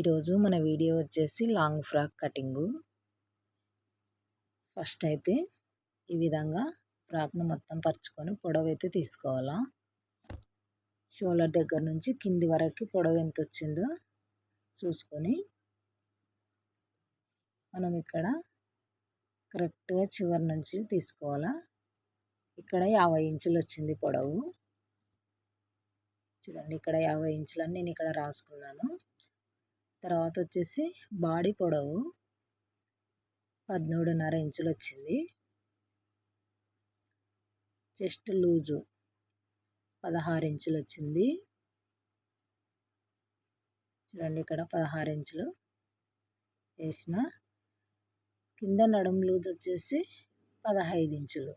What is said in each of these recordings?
ఈరోజు మన వీడియో వచ్చేసి లాంగ్ ఫ్రాక్ కటింగు. ఫస్ట్ అయితే ఈ విధంగా ఫ్రాక్ను మొత్తం పరుచుకొని పొడవు అయితే తీసుకోవాలా. షోల్డర్ దగ్గర నుంచి కింది వరకు పొడవు ఎంత వచ్చిందో చూసుకొని మనం ఇక్కడ కరెక్ట్గా చివరి నుంచి తీసుకోవాలా. ఇక్కడ యాభై ఇంచులు వచ్చింది పొడవు. చూడండి ఇక్కడ యాభై ఇంచులని నేను ఇక్కడ రాసుకున్నాను. తర్వాత వచ్చేసి బాడీ పొడవు పదమూడున్నర ఇంచులు వచ్చింది చెస్ట్ లూజు పదహారు ఇంచులు వచ్చింది చూడండి ఇక్కడ పదహారు ఇంచులు వేసిన కింద నడుము లూజ్ వచ్చేసి పదహైదు ఇంచులు.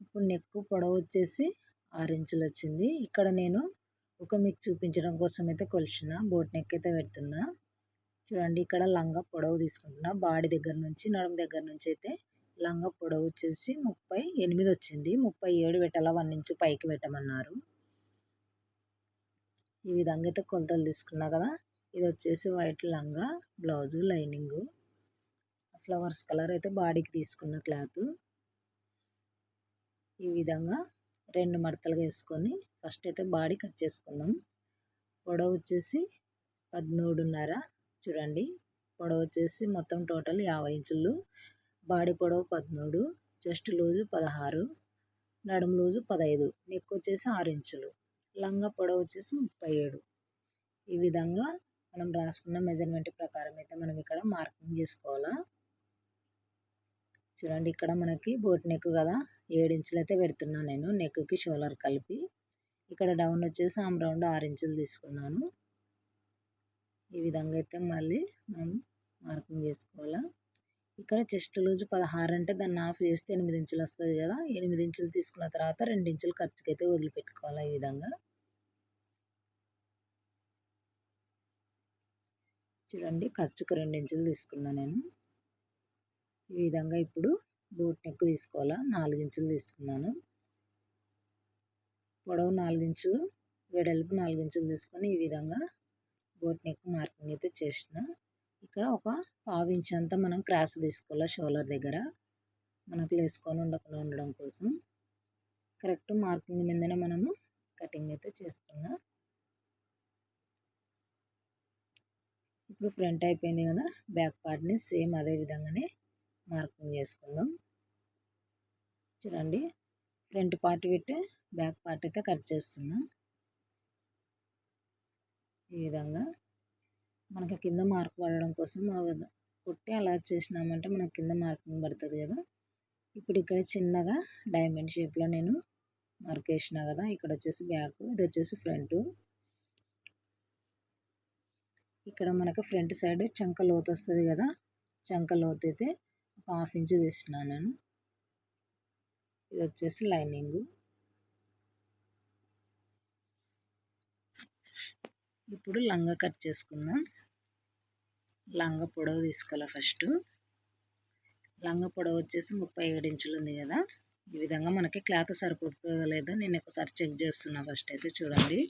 ఇప్పుడు నెక్కు పొడవు వచ్చేసి ఆరు ఇంచులు వచ్చింది ఇక్కడ నేను ఒక మీకు చూపించడం కోసం అయితే కొలిచిన బోట్ నెక్ అయితే పెడుతున్నా. చూడండి ఇక్కడ లంగా పొడవు తీసుకుంటున్నా. బాడీ దగ్గర నుంచి నడుము దగ్గర నుంచి అయితే లంగా పొడవు వచ్చేసి ముప్పై ఎనిమిది వచ్చింది. ముప్పై ఏడు పెట్టాలా వన్ ఇంచు పైకి పెట్టమన్నారు. ఈ విధంగా అయితే కొలతలు తీసుకున్నా కదా. ఇది వచ్చేసి వైట్ లంగా బ్లౌజు లైనింగు. ఫ్లవర్స్ కలర్ అయితే బాడీకి తీసుకున్న క్లాత్. ఈ విధంగా రెండు మడతలు వేసుకొని ఫస్ట్ అయితే బాడీ కట్ చేసుకుందాం పొడవు వచ్చేసి పదమూడున్నర. చూడండి పొడవు వచ్చేసి మొత్తం టోటల్ యాభై ఇంచులు. బాడీ పొడవు పదమూడు చెస్ట్ లూజు పదహారు నడుము లూజు పదహైదు నెక్ వచ్చేసి ఆరు ఇంచులు. లంగా పొడవు వచ్చేసి ముప్పై ఏడు. ఈ విధంగా మనం రాసుకున్న మెజర్మెంట్ ప్రకారం అయితే మనం ఇక్కడ మార్కింగ్ చేసుకోవాలా. చూడండి ఇక్కడ మనకి బోట్ నెక్ కదా ఇంచులు అయితే పెడుతున్నాను నేను నెక్కి షోలర్ కలిపి. ఇక్కడ డౌన్ వచ్చేసి ఆమ్ రౌండ్ ఆరు ఇంచులు తీసుకున్నాను. ఈ విధంగా అయితే మళ్ళీ మనం మార్కింగ్ చేసుకోవాలా. ఇక్కడ చెస్ట్ లూజ్ పదహారు అంటే దాన్ని ఆఫ్ చేస్తే ఎనిమిది ఇంచులు వస్తుంది కదా. ఎనిమిది ఇంచులు తీసుకున్న తర్వాత రెండు ఇంచులు ఖర్చుకి అయితే వదిలిపెట్టుకోవాలి ఈ విధంగా. చూడండి ఖర్చుకు రెండు ఇంచులు తీసుకున్నాను నేను. ఈ విధంగా ఇప్పుడు బోట్ నెక్ తీసుకోవాలా. నాలుగు ఇంచులు తీసుకున్నాను. పొడవు నాలుగు ఇంచులు వెడల్పు నాలుగించులు తీసుకొని ఈ విధంగా బోట్ నెక్ మార్కింగ్ అయితే చేసిన. ఇక్కడ ఒక పావు ఇంచ్ అంతా మనం క్రాస్ తీసుకోవాలి షోలర్ దగ్గర. మనకు వేసుకొని ఉండకుండా ఉండడం కోసం. కరెక్ట్ మార్కింగ్ మీదనే మనము కటింగ్ అయితే చేస్తున్నా. ఇప్పుడు ఫ్రంట్ అయిపోయింది కదా బ్యాక్ పార్ట్ని సేమ్ అదే విధంగానే మార్కింగ్ చేసుకుందాం. చూడండి. ఫ్రంట్ పార్ట్ పెట్టి బ్యాక్ పార్ట్ అయితే కట్ చేస్తున్నా. ఈ విధంగా మనకి కింద మార్క్ పడడం కోసం కొట్టి అలా చేసినామంటే మనకి కింద మార్కింగ్ పడుతుంది కదా. ఇప్పుడు ఇక్కడ చిన్నగా డైమండ్ షేప్లో నేను మార్క్ వేసిన కదా ఇక్కడ వచ్చేసి బ్యాక్ ఇది వచ్చేసి ఫ్రంట్. ఇక్కడ మనకు ఫ్రంట్ సైడ్ చంక లోతు వస్తుంది కదా చంక లోతు అయితే ఒక హాఫ్ ఇంచ్ తీసినాను నేను. ఇది వచ్చేసి లైనింగ్. ఇప్పుడు లంగా కట్ చేసుకుందాం. లంగా పొడవు తీసుకోవాలి ఫస్ట్. లంగా పొడవు వచ్చేసి ముప్పై ఏడు ఇంచులు ఉంది కదా. ఈ విధంగా మనకి క్లాత్ సరిపోతుందో లేదో నేను ఒకసారి చెక్ చేస్తున్నా ఫస్ట్ అయితే చూడండి.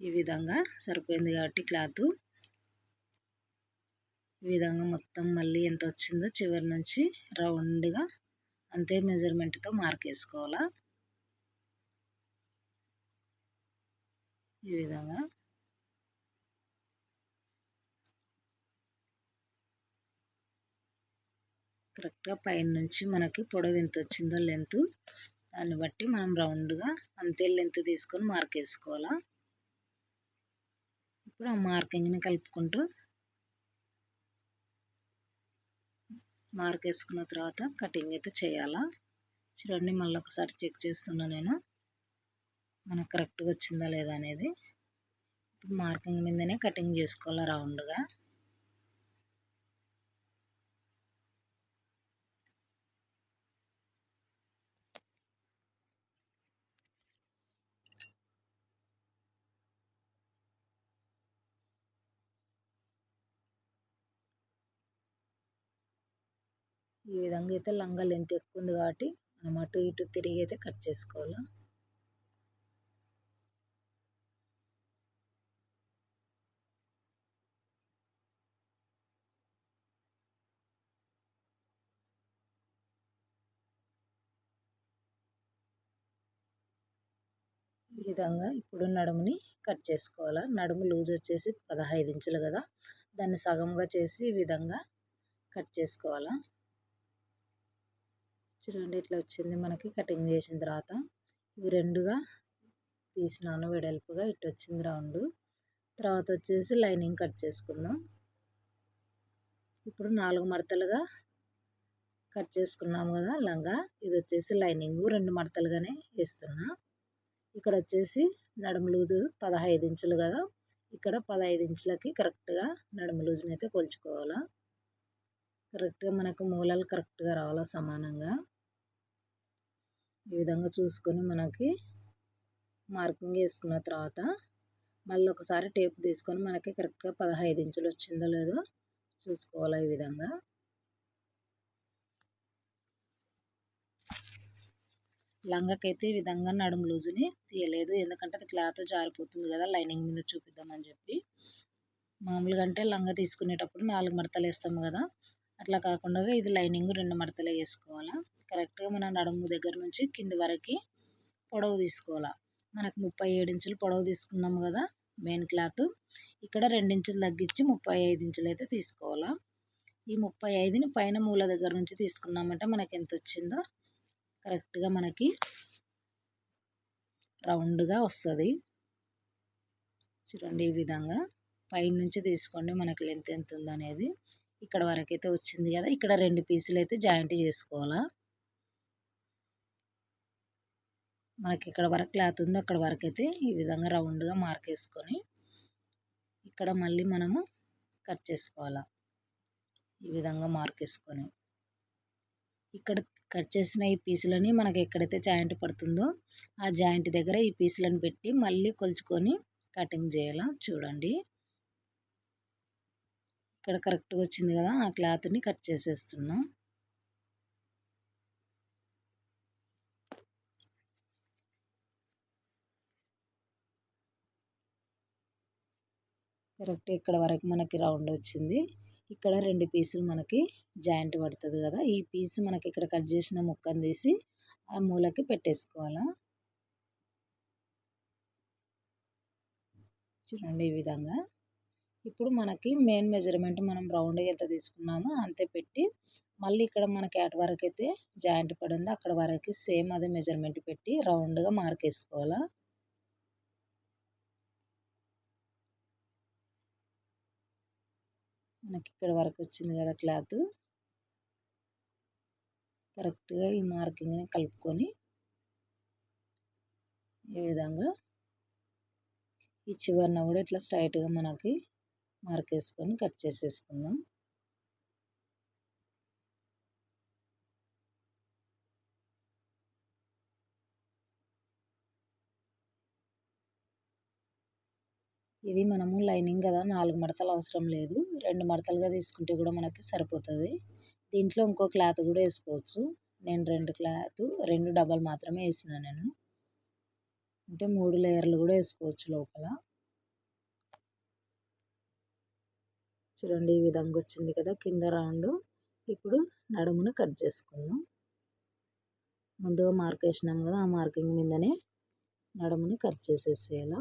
ఈ విధంగా సరిపోయింది కాబట్టి క్లాత్. ఈ విధంగా మొత్తం మళ్ళీ ఎంత వచ్చిందో చివరి నుంచి రౌండ్గా అంతే మెజర్మెంట్తో మార్క్ వేసుకోవాలా? ఈ విధంగా. కరెక్ట్గా పైన నుంచి మనకి పొడవు ఎంత వచ్చిందో లెంత్ దాన్ని బట్టి మనం రౌండ్గా అంతే లెంత్ తీసుకొని మార్క్ వేసుకోవాలా? ఇప్పుడు ఆ మార్కింగ్ని కలుపుకుంటూ మార్క్ వేసుకున్న తర్వాత కటింగ్ అయితే చేయాలా? చూడండి మళ్ళీ ఒకసారి చెక్ చేస్తున్నా నేను. మనకు కరెక్ట్గా వచ్చిందా లేదా అనేది. ఇప్పుడు మార్కింగ్ మీదనే కటింగ్ చేసుకోవాలి రౌండ్గా? ఈ విధంగా అయితే లంగా లెంత్ ఎక్కువ ఉంది కాబట్టి మనం అటు ఇటు తిరిగి అయితే కట్ చేసుకోవాలి. ఈ విధంగా ఇప్పుడు నడుముని కట్ చేసుకోవాలా. నడుము లూజ్ వచ్చేసి పదహైదు ఇంచులు కదా. దాన్ని సగంగా చేసి ఈ విధంగా కట్ చేసుకోవాలా. చూడండి ఇట్లా వచ్చింది మనకి కటింగ్ చేసిన తర్వాత. ఇవి రెండుగా తీసినాను వెడల్పుగా ఇటు వచ్చింది రౌండ్. తర్వాత వచ్చేసి లైనింగ్ కట్ చేసుకుందాం. ఇప్పుడు నాలుగు మడతలుగా కట్ చేసుకున్నాము కదా లంగా. ఇది వచ్చేసి లైనింగ్ రెండు మడతలుగానే వేస్తున్నా. ఇక్కడ వచ్చేసి నడుము లూజు పదహైదు ఇంచులు కదా. ఇక్కడ పదహైదు ఇంచులకి కరెక్ట్గా నడుము లూజుని అయితే కొలుచుకోవాలా. కరెక్ట్గా మనకు మూలలు కరెక్ట్గా రావాలా సమానంగా. ఈ విధంగా చూసుకొని మనకి మార్కింగ్ వేసుకున్న తర్వాత మళ్ళీ ఒకసారి టేప్ తీసుకొని మనకి కరెక్ట్గా పదహైదు ఇంచులు వచ్చిందో లేదో చూసుకోవాలి ఈ విధంగా. లంగకైతే ఈ విధంగా నడుము లూజుని తీయలేదు. ఎందుకంటే అది క్లాత్ జారిపోతుంది కదా లైనింగ్ మీద చూపిద్దామని చెప్పి. మామూలుగా అంటే లంగా తీసుకునేటప్పుడు నాలుగు మడతలు వేస్తాము కదా అట్లా కాకుండా ఇది లైనింగ్ రెండు మడతలు వేసుకోవాలా. కరెక్ట్గా మన నడుము దగ్గర నుంచి కింది వరకు పొడవు తీసుకోవాలి. మనకు ముప్పై ఏడు ఇంచులు పొడవు తీసుకున్నాము కదా మెయిన్ క్లాత్. ఇక్కడ రెండించులు తగ్గించి ముప్పై ఐదు ఇంచులు అయితే తీసుకోవాలా. ఈ ముప్పై ఐదుని పైన మూల దగ్గర నుంచి తీసుకున్నామంటే మనకి ఎంత వచ్చిందో కరెక్ట్గా మనకి రౌండ్గా వస్తుంది. చూడండి ఈ విధంగా పైనుంచి తీసుకోండి మనకి లెంత్ ఎంత ఉందనేది. ఇక్కడ వరకు అయితే వచ్చింది కదా ఇక్కడ రెండు పీసులు అయితే జాయింట్ చేసుకోవాలా. మనకి ఇక్కడ వరకు క్లాత్ ఉందో. అక్కడ వరకు అయితే ఈ విధంగా రౌండ్గా మార్క్ వేసుకొని ఇక్కడ మళ్ళీ మనము కట్ చేసుకోవాలా. ఈ విధంగా మార్క్ వేసుకొని. ఇక్కడ కట్ చేసిన ఈ పీసులని మనకి ఎక్కడైతే జాయింట్ పడుతుందో ఆ జాయింట్ దగ్గర ఈ పీసులను పెట్టి మళ్ళీ కొలుచుకొని కటింగ్ చేయాలా చూడండి. ఇక్కడ కరెక్ట్గా వచ్చింది కదా ఆ క్లాత్ని కట్ చేసేస్తున్నాం. కరెక్ట్ ఇక్కడ వరకు మనకి రౌండ్ వచ్చింది. ఇక్కడ రెండు పీసులు మనకి జాయింట్ పడుతుంది కదా. ఈ పీస్ మనకి ఇక్కడ కట్ చేసిన ముక్కను తీసి ఆ మూలకి పెట్టేసుకోవాలా? చూడండి ఈ విధంగా. ఇప్పుడు మనకి మెయిన్ మెజర్మెంట్ మనం రౌండ్గా ఎంత తీసుకున్నామో అంతే పెట్టి మళ్ళీ ఇక్కడ మనకి అటు వరకు అయితే జాయింట్ పడిందో. అక్కడ వరకు సేమ్ అదే మెజర్మెంట్ పెట్టి రౌండ్గా మార్క్ వేసుకోవాలా మనకి ఇక్కడ వరకు వచ్చింది కదా క్లాత్. కరెక్ట్గా ఈ మార్కింగ్ని కలుపుకొని ఈ విధంగా ఈ చివరిన కూడా ఇట్లా స్ట్రైట్గా మనకి మార్క్ వేసుకొని కట్ చేసేసుకుందాం. ఇది మనము లైనింగ్ కదా నాలుగు మడతలు అవసరం లేదు. రెండు మడతలుగా తీసుకుంటే కూడా మనకి సరిపోతుంది. దీంట్లో ఇంకో క్లాత్ కూడా వేసుకోవచ్చు. నేను రెండు క్లాత్ రెండు డబల్ మాత్రమే వేసిన నేను. అంటే మూడు లేయర్లు కూడా వేసుకోవచ్చు లోపల. చూడండి ఈ విధంగా వచ్చింది కదా కింద రౌండ్. ఇప్పుడు నడుమును కట్ చేసుకుందాం. ముందుగా మార్క్ వేసినాం కదా ఆ మార్కింగ్ మీదనే నడుముని కట్ చేసేసేయాలా.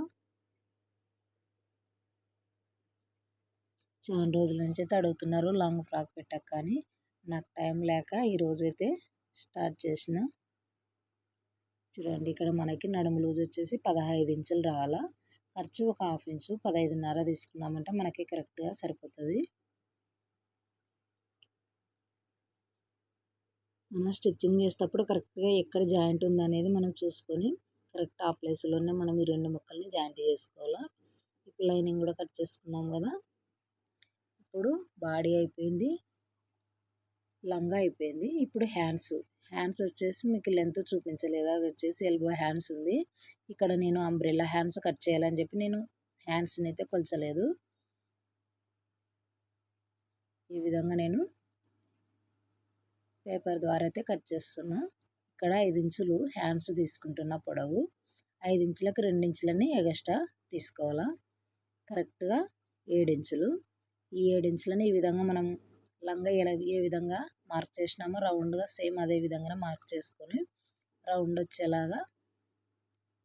చాలా రోజుల నుంచి అయితే అడుగుతున్నారు లాంగ్ ఫ్రాక్ పెట్టక కానీ. నాకు టైం లేక ఈరోజు అయితే స్టార్ట్ చేసిన. చూడండి ఇక్కడ మనకి నడుము లూజ్ వచ్చేసి పదహైదు ఇంచులు రావాలా. ఖర్చు ఒక హాఫ్ ఇంచు పదహైదున్నర తీసుకున్నామంటే మనకి కరెక్ట్గా సరిపోతుంది. మనం స్టిచ్చింగ్ చేసేటప్పుడు కరెక్ట్గా ఎక్కడ జాయింట్ ఉందనేది మనం చూసుకొని కరెక్ట్ ఆ ప్లేస్లోనే మనం ఈ రెండు ముక్కల్ని జాయింట్ చేసుకోవాలా. ఇప్పుడు లైనింగ్ కూడా కట్ చేసుకున్నాం కదా. ఇప్పుడు బాడీ అయిపోయింది. లంగా అయిపోయింది. ఇప్పుడు హ్యాండ్స్. హ్యాండ్స్ వచ్చేసి మీకు లెంత్ చూపించలేదు. అది వచ్చేసి ఎల్బో హ్యాండ్స్ ఉంది. ఇక్కడ నేను అంబ్రెల్లా హ్యాండ్స్ కట్ చేయాలని చెప్పి నేను హ్యాండ్స్ని అయితే కొలచలేదు. ఈ విధంగా నేను పేపర్ ద్వారా అయితే కట్ చేస్తున్నా. ఇక్కడ ఐదు ఇంచులు హ్యాండ్స్ తీసుకుంటున్న పొడవు. ఐదు ఇంచులకు రెండు ఇంచులని ఎగస్ట్రా తీసుకోవాలా? కరెక్ట్గా ఏడించులు ఈ ఏడించులను ఈ విధంగా మనం లంగా ఎలా ఏ విధంగా మార్క్ చేసినామో రౌండ్గా సేమ్ అదే విధంగా మార్క్ చేసుకొని రౌండ్ వచ్చేలాగా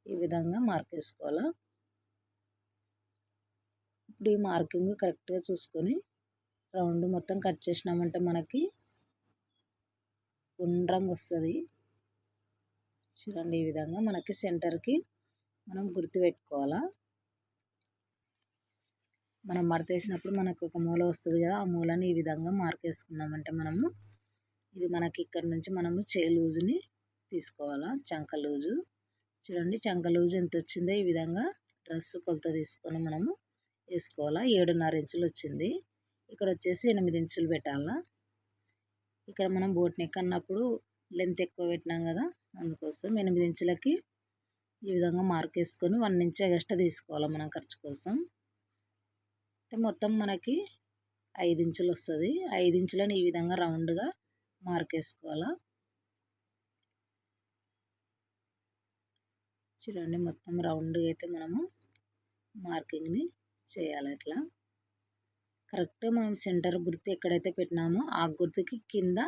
ఈ విధంగా మార్క్ వేసుకోవాలి ఇప్పుడు ఈ మార్కింగ్ కరెక్ట్గా చూసుకొని రౌండ్ మొత్తం కట్ చేసినామంటే మనకి గుండ్రంగా వస్తుంది. చూడండి ఈ విధంగా మనకి సెంటర్కి మనం గుర్తు పెట్టుకోవాలా. మనం మడతేసినప్పుడు మనకు ఒక మూల వస్తుంది కదా ఆ మూలని ఈ విధంగా మార్క్ వేసుకున్నామంటే మనము ఇది మనకి ఇక్కడ నుంచి మనము చే లూజుని తీసుకోవాలా చంక లూజు. చూడండి చంక లూజు ఎంత వచ్చిందో ఈ విధంగా డ్రెస్ కొలత తీసుకొని మనము వేసుకోవాలా. ఏడున్నర ఇంచులు వచ్చింది. ఇక్కడ వచ్చేసి ఎనిమిది ఇంచులు పెట్టాలా. ఇక్కడ మనం బోట్ నెక్ అన్నప్పుడు లెంత్ ఎక్కువ పెట్టినాం కదా అందుకోసం ఎనిమిది ఇంచులకి ఈ విధంగా మార్క్ వేసుకొని వన్ ఇంచ్ ఎక్స్ట్రా తీసుకోవాలి మనం ఖర్చు కోసం. మొత్తం మనకి ఐదు ఇంచులు వస్తుంది. ఐదు ఇంచులని ఈ విధంగా రౌండ్గా మార్క్ వేసుకోవాలా చూడండి మొత్తం రౌండ్గా అయితే మనము మార్కింగ్ని చేయాలి ఇట్లా కరెక్ట్ మనం సెంటర్ గుర్తు ఎక్కడైతే పెట్టినామో ఆ గుర్తుకి కింద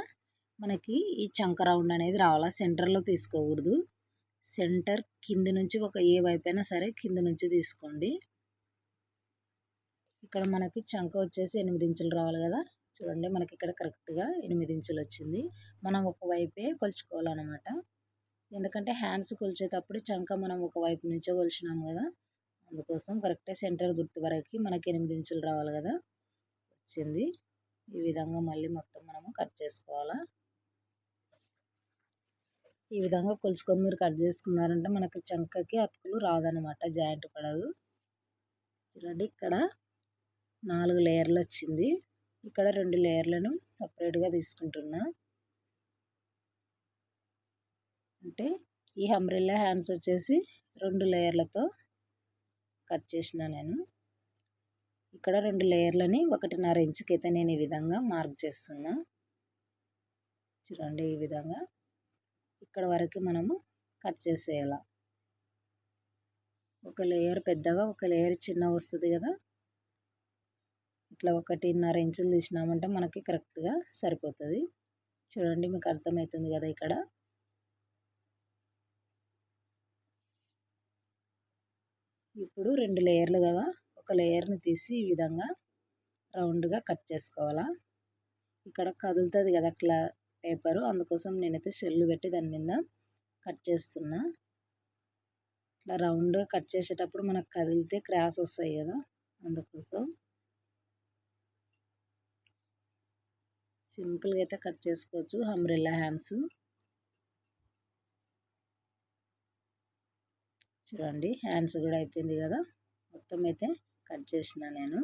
మనకి ఈ చంక రౌండ్ అనేది రావాలా? సెంటర్లో తీసుకోకూడదు. సెంటర్ కింద నుంచి ఒక ఏ వైపు అయినా సరే కింద నుంచి తీసుకోండి. ఇక్కడ మనకి చంక వచ్చేసి ఎనిమిది ఇంచులు రావాలి కదా. చూడండి మనకి ఇక్కడ కరెక్ట్గా ఎనిమిది ఇంచులు వచ్చింది. మనం ఒక వైపే కొలుచుకోవాలన్నమాట. ఎందుకంటే హ్యాండ్స్ కొలిచేటప్పుడు చంక మనం ఒక వైపు నుంచే కొలిచినాం కదా. అందుకోసం కరెక్ట్గా సెంటర్ గుర్తు వరకు మనకి ఎనిమిది ఇంచులు రావాలి కదా. వచ్చింది. ఈ విధంగా మళ్ళీ మొత్తం మనము కట్ చేసుకోవాలా. ఈ విధంగా కొలుచుకొని మీరు కట్ చేసుకున్నారంటే మనకి చంకకి అతుకులు రాదనమాట జాయింట్ పడదు. చూడండి ఇక్కడ నాలుగు లేయర్లు వచ్చింది ఇక్కడ రెండు లేయర్లను సపరేట్గా తీసుకుంటున్నా. అంటే ఈ హంబ్రిల్లా హ్యాండ్స్ వచ్చేసి రెండు లేయర్లతో కట్ చేసిన నేను. ఇక్కడ రెండు లేయర్లని ఒకటిన్నర ఇంచుకి అయితే నేను ఈ విధంగా మార్క్ చేస్తున్నా. చూడండి ఈ విధంగా. ఇక్కడ వరకు మనము కట్ చేసేయాల. ఒక లేయర్ పెద్దగా ఒక లేయర్ చిన్నగా వస్తుంది కదా. ఇట్లా ఒకటిన్నర ఇంచులు తీసినామంటే మనకి కరెక్ట్గా సరిపోతుంది. చూడండి మీకు అర్థమవుతుంది కదా ఇక్కడ. ఇప్పుడు రెండు లేయర్లు కదా ఒక లేయర్ని తీసి ఈ విధంగా రౌండ్గా కట్ చేసుకోవాలా. ఇక్కడ కదులుతుంది కదా క్లా పేపరు అందుకోసం నేనైతే సెల్లు పెట్టి దాని మీద కట్ చేస్తున్నా. ఇట్లా రౌండ్గా కట్ చేసేటప్పుడు మనకు కదిలితే క్రాస్ వస్తాయి కదా అందుకోసం. సింపుల్గా అయితే కట్ చేసుకోవచ్చు. Umbrella hands. చూడండి హ్యాండ్స్ కూడా అయిపోయింది కదా. మొత్తం అయితే కట్ చేసిన నేను.